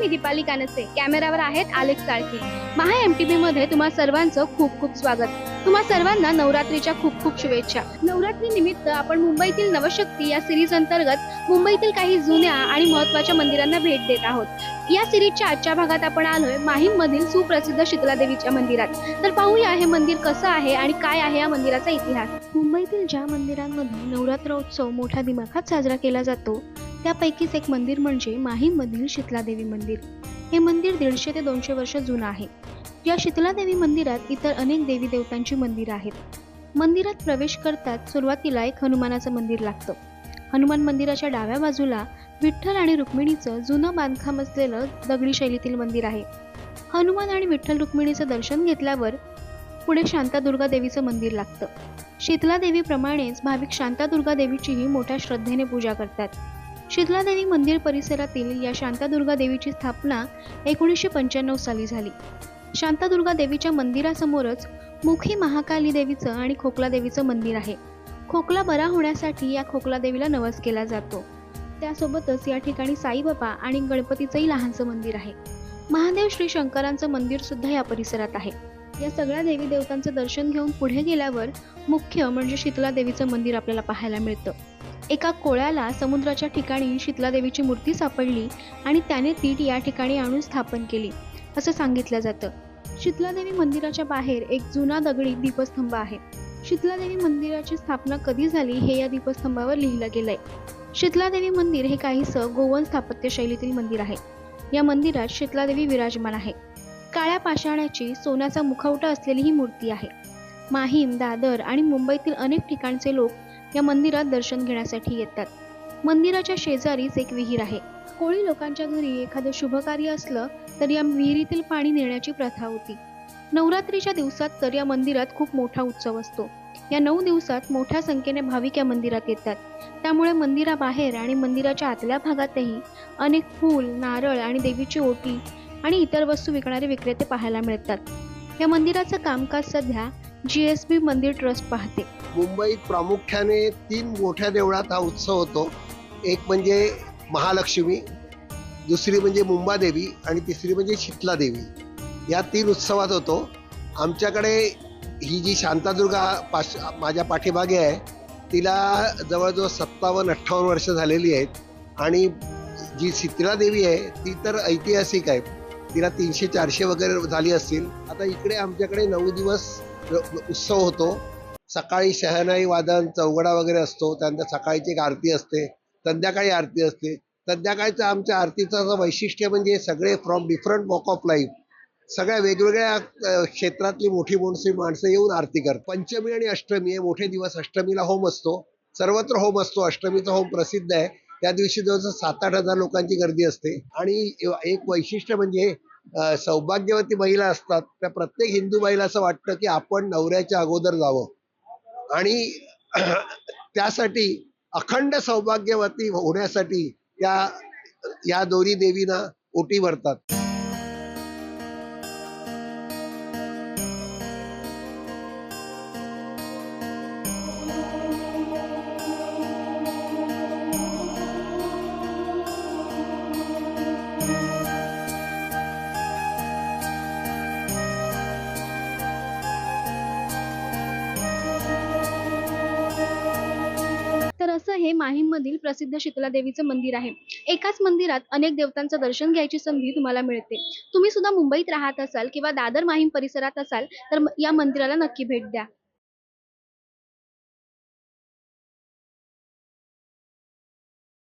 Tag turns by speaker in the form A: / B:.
A: मी दीपाली कानसे कॅमेरावर आहेत आलेख साळके. महा M T मध्ये तुम्हा सर्वांचं खूप खूप स्वागत. तुम्हा सर्वांना नवरात्रीच्या खूप खूप शुभेच्छा. नवरात्री निमित्त आपण मुंबईतील नवशक्ती या सिरीज अंतर्गत मुंबईतील काही जुन्या आणि महत्त्वाच्या मंदिरांना भेट देत आहोत. या सिरीजच्या आजच्या भागात आपण आलोय माहीम मधील सुप्रसिद्ध शीतलादेवीच्या मंदिरात. तर पाहूया हे मंदिर कसं आहे आणि काय आहे या मंदिराचा इतिहास. मुंबईतील ज्या मंदिरांमध्ये नवरात्र उत्सव मोठ्या दिमाखात साजरा केला जातो त्यापैकीच एक मंदिर म्हणजे माहीममधील शीतलादेवी मंदिर. हे मंदिर दीडशे ते दोनशे वर्ष जुनं आहे. या शीतलादेवी मंदिरात इतर अनेक देवी देवतांची मंदिरं आहेत. मंदिरात प्रवेश करतात सुरुवातीला एक हनुमानाचं मंदिर लागतं. हनुमान मंदिराच्या डाव्या बाजूला विठ्ठल आणि रुक्मिणीचं जुनं बांधकाम असलेलं दगडी शैलीतील मंदिर आहे. हनुमान आणि विठ्ठल रुक्मिणीचं दर्शन घेतल्यावर पुढे शांतादुर्गा देवीचं मंदिर लागतं. शीतला देवीप्रमाणेच भाविक शांतादुर्गा देवीचीही मोठ्या श्रद्धेने पूजा करतात. शीतलादेवी मंदिर परिसरातील या शांतादुर्गा देवीची स्थापना एकोणीसशे पंच्याण्णव साली झाली. शांतादुर्गा देवीच्या मंदिरासमोरच मुखी महाकाली देवीचं आणि खोकला देवीचं मंदिर आहे. खोकला बरा होण्यासाठी या खोकला देवीला नवस केला जातो. त्यासोबतच या ठिकाणी साईबाबा आणि गणपतीचंही लहानसं मंदिर आहे. महादेव श्री शंकरांचं मंदिर सुद्धा या परिसरात आहे. या सगळ्या देवी देवतांचं दर्शन घेऊन पुढे गेल्यावर मुख्य म्हणजे शीतला देवीचं मंदिर आपल्याला पाहायला मिळतं. एका कोळ्याला समुद्राच्या ठिकाणी शीतलादेवीची मूर्ती सापडली आणि त्याने ती या ठिकाणी आणून स्थापन केली असं सांगितलं जातं. शीतलादेवी मंदिराच्या बाहेर एक जुना दगडी दीपस्तंभ आहे. शीतलादेवी मंदिराची स्थापना कधी झाली हे या दीपस्तंभावर लिहिलं गेलंय. शीतलादेवी मंदिर हे काहीसं गोवन स्थापत्य शैलीतील मंदिर आहे. या मंदिरात शीतलादेवी विराजमान आहे. काळ्या पाषाणाची सोन्याचा मुखवटा असलेली ही मूर्ती आहे. माहीम दादर आणि मुंबईतील अनेक ठिकाणचे लोक या मंदिरात दर्शन घेण्यासाठी येतात. मंदिराच्या शेजारीच एक विहीर आहे. कोळी लोकांच्या घरी एखादं शुभ कार्य असलं तर या विहिरीतील पाणी नेण्याची प्रथा होती. नवरात्रीच्या दिवसात तर या मंदिरात खूप मोठा उत्सव असतो. या नऊ दिवसात मोठ्या संख्येने भाविक या मंदिरात येतात. त्यामुळे मंदिराबाहेर आणि मंदिराच्या आतल्या भागातही अनेक फूल नारळ आणि देवीची ओटी आणि इतर वस्तू विकणारे विक्रेते पाहायला मिळतात. या मंदिराचं कामकाज सध्या जी एस बी मंदिर ट्रस्ट पाहते.
B: मुंबईत प्रामुख्याने तीन मोठ्या देवळात हा उत्सव होतो. एक म्हणजे महालक्ष्मी दुसरी म्हणजे मुंबादेवी आणि तिसरी म्हणजे शीतलादेवी या तीन उत्सवात होतो. आमच्याकडे ही जी शांतादुर्गा पाश माझ्या पाठीमागे आहे तिला जवळजवळ सत्तावन्न अठ्ठावन्न वर्ष झालेली आहेत. आणि जी शीतलादेवी आहे ती तर ऐतिहासिक आहे. तिला तीनशे चारशे वगैरे झाली असतील. आता इकडे आमच्याकडे नऊ दिवस उत्सव होतो. सकाळी शहनाई वादन चौघडा वगैरे असतो. त्यानंतर सकाळची एक आरती असते. संध्याकाळी आरती असते. संध्याकाळचं आमच्या आरतीचं असं वैशिष्ट्य म्हणजे सगळे from different walk of life सगळ्या वेगवेगळ्या क्षेत्रातली मोठी मोठी माणसं येऊन आरती करतात. पंचमी आणि अष्टमी हे मोठे दिवस. अष्टमीला होम असतो. सर्वत्र होम असतो. अष्टमीचा होम प्रसिद्ध आहे. त्या दिवशी जवळजवळ सात आठ हजार लोकांची गर्दी असते. आणि एक वैशिष्ट्य म्हणजे सौभाग्यवती महिला असतात. त्या प्रत्येक हिंदू महिला असं वाटतं की आपण नवऱ्याच्या अगोदर जावं. आणि त्यासाठी अखंड सौभाग्यवती होण्यासाठी त्या या दोन्ही देवींना ओटी भरतात.
A: तर असं हे माहीममधील प्रसिद्ध शीतला देवीचं मंदिर आहे. एकाच मंदिरात अनेक देवतांचं दर्शन घ्यायची संधी तुम्हाला मिळते. तुम्ही सुद्धा मुंबईत राहत असाल किंवा दादर माहीम परिसरात असाल तर या मंदिराला नक्की भेट द्या.